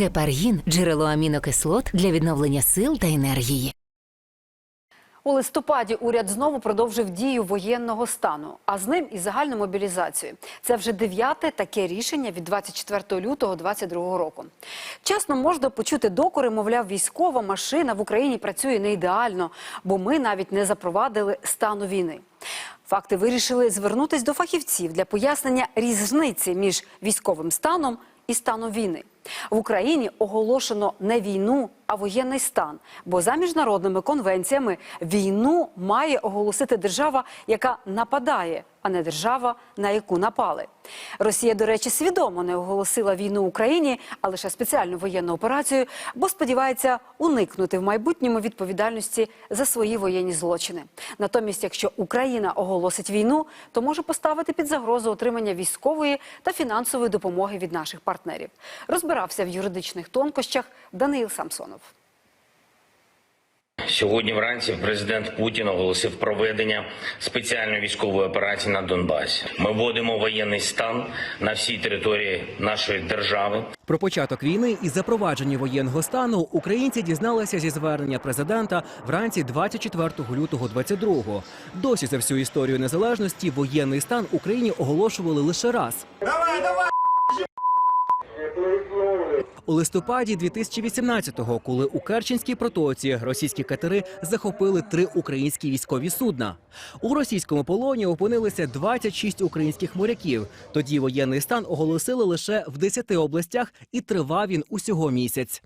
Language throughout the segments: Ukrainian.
Гепаргін джерело амінокислот для відновлення сил та енергії. У листопаді уряд знову продовжив дію воєнного стану, а з ним і загальну мобілізацію. Це вже дев'яте таке рішення від 24 лютого 2022 року. Чесно можна почути докори, мовляв, військова машина в Україні працює не ідеально, бо ми навіть не запровадили стану війни. Факти вирішили звернутись до фахівців для пояснення різниці між військовим станом і станом війни. В Україні оголошено не війну, а воєнний стан. Бо за міжнародними конвенціями війну має оголосити держава, яка нападає, а не держава, на яку напали. Росія, до речі, свідомо не оголосила війну Україні, а лише спеціальну воєнну операцію, бо сподівається уникнути в майбутньому відповідальності за свої воєнні злочини. Натомість, якщо Україна оголосить війну, то може поставити під загрозу отримання військової та фінансової допомоги від наших партнерів. Розбирався в юридичних тонкощах Даниїл Самсонов. Сьогодні вранці президент Путін оголосив проведення спеціальної військової операції на Донбасі. Ми вводимо воєнний стан на всій території нашої держави. Про початок війни і запровадження воєнного стану українці дізналися зі звернення президента вранці 24 лютого 22-го. Досі за всю історію незалежності воєнний стан Україні оголошували лише раз. У листопаді 2018-го, коли у Керченській протоці російські катери захопили три українські військові судна. У російському полоні опинилися 26 українських моряків. Тоді воєнний стан оголосили лише в 10 областях, і тривав він усього місяць.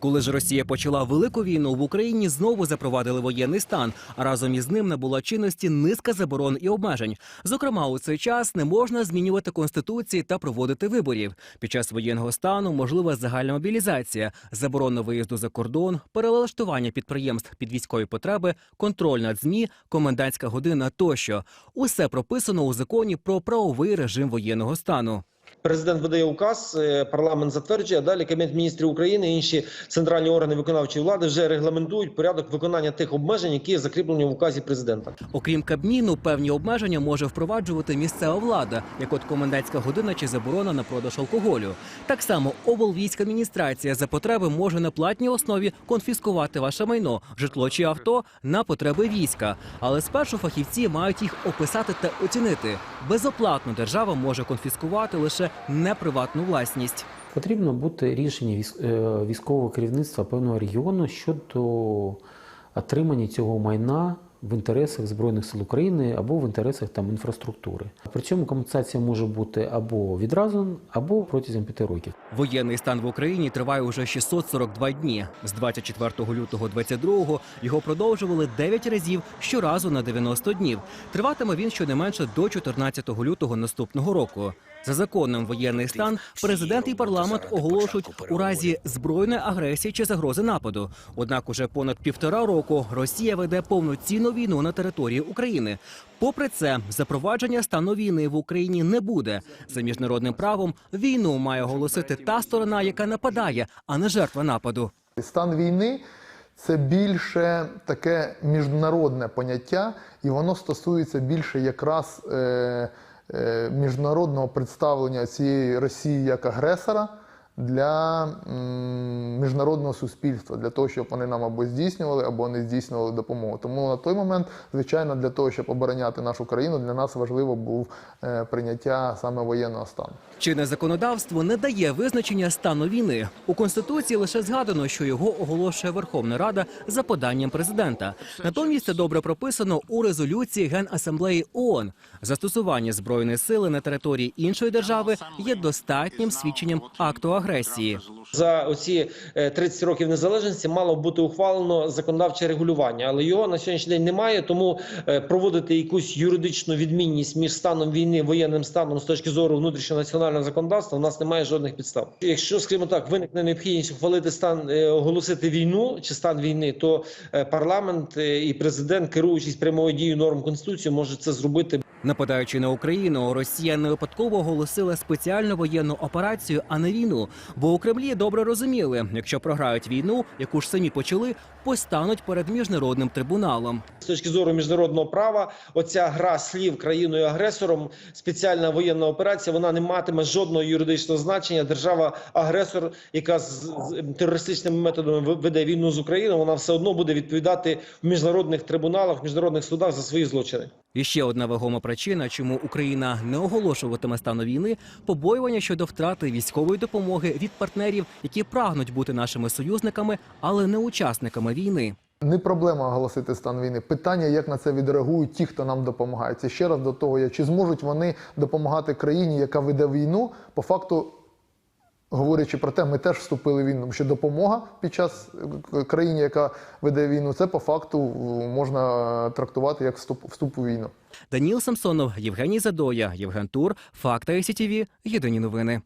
Коли ж Росія почала велику війну, в Україні знову запровадили воєнний стан, а разом із ним набула чинності низка заборон і обмежень. Зокрема, у цей час не можна змінювати конституції та проводити виборів. Під час воєнного стану можлива загальна мобілізація, заборона виїзду за кордон, перелаштування підприємств під військові потреби, контроль над змі, комендантська година тощо. Усе прописано у законі про правовий режим воєнного стану. Президент видає указ, е, парламент затверджує. а Далі Кабінет міністрів України, і інші центральні органи виконавчої влади вже регламентують порядок виконання тих обмежень, які закріплені в указі президента. Окрім Кабміну, певні обмеження може впроваджувати місцева влада, як от комендантська година чи заборона на продаж алкоголю. Так само облвійськадміністрація за потреби може на платній основі конфіскувати ваше майно, житло чи авто на потреби війська. Але спершу фахівці мають їх описати та оцінити. Безоплатно держава може конфіскувати лише неприватну власність. Потрібно бути рішення е, військового керівництва певного регіону щодо отримання цього майна в інтересах Збройних сил України або в інтересах там інфраструктури. При цьому компенсація може бути або відразу, або протягом п'яти років. Воєнний стан в Україні триває уже 642 дні. З 24 лютого 22 його продовжували 9 разів щоразу на 90 днів. Триватиме він щонайменше до 14 лютого наступного року. За законом воєнний стан президент і парламент оголошують у разі збройної агресії чи загрози нападу. Однак уже понад півтора року Росія веде повноцінну війну на території України. Попри це, запровадження стану війни в Україні не буде. За міжнародним правом війну має оголосити та сторона, яка нападає, а не жертва нападу. Стан війни це більше таке міжнародне поняття, і воно стосується більше якраз е, міжнародного представлення цієї Росії як агресора для міжнародного суспільства, для того, щоб вони нам або здійснювали, або не здійснювали допомогу. Тому на той момент, звичайно, для того, щоб обороняти нашу країну, для нас важливо був е, прийняття саме воєнного стану. Чинне законодавство не дає визначення стану війни. У конституції лише згадано, що його оголошує Верховна Рада за поданням президента. Натомість це добре прописано у резолюції Генасамблеї ООН. Застосування збройної сили на території іншої держави є достатнім свідченням акту агресії. За оці е, 30 років незалежності мало бути ухвалено законодавче регулювання, але його на сьогоднішній день немає. Тому е, проводити якусь юридичну відмінність між станом війни, воєнним станом з точки зору внутрішнього національного законодавства, у нас немає жодних підстав. Якщо, скажімо так, виникне необхідність ухвалити стан е, оголосити війну чи стан війни, то е, парламент е, і президент, керуючись прямою дією норм конституції, може це зробити Нападаючи на Україну, Росія не випадково оголосила спеціальну воєнну операцію, а не війну. Бо у Кремлі добре розуміли, якщо програють війну, яку ж самі почали, постануть перед міжнародним трибуналом. З точки зору міжнародного права, оця гра слів країною агресором, спеціальна воєнна операція, вона не матиме жодного юридичного значення. Держава-агресор, яка з, з терористичними методами веде війну з Україною, вона все одно буде відповідати в міжнародних трибуналах, в міжнародних судах за свої злочини. І ще одна вагома причина, чому Україна не оголошуватиме стану війни, побоювання щодо втрати військової допомоги від партнерів, які прагнуть бути нашими союзниками, але не учасниками війни. Не проблема оголосити стан війни. Питання, як на це відреагують ті, хто нам допомагає. Це ще раз до того, чи зможуть вони допомагати країні, яка веде війну, по факту. Говорячи про те, ми теж вступили в війну, що допомога під час е, країні, яка веде війну, це по факту е, можна трактувати як вступ, вступ у війну. Даніл Самсонов, Євгеній Задоя, Євген Тур, Факта СІТІВІ, Єдині новини.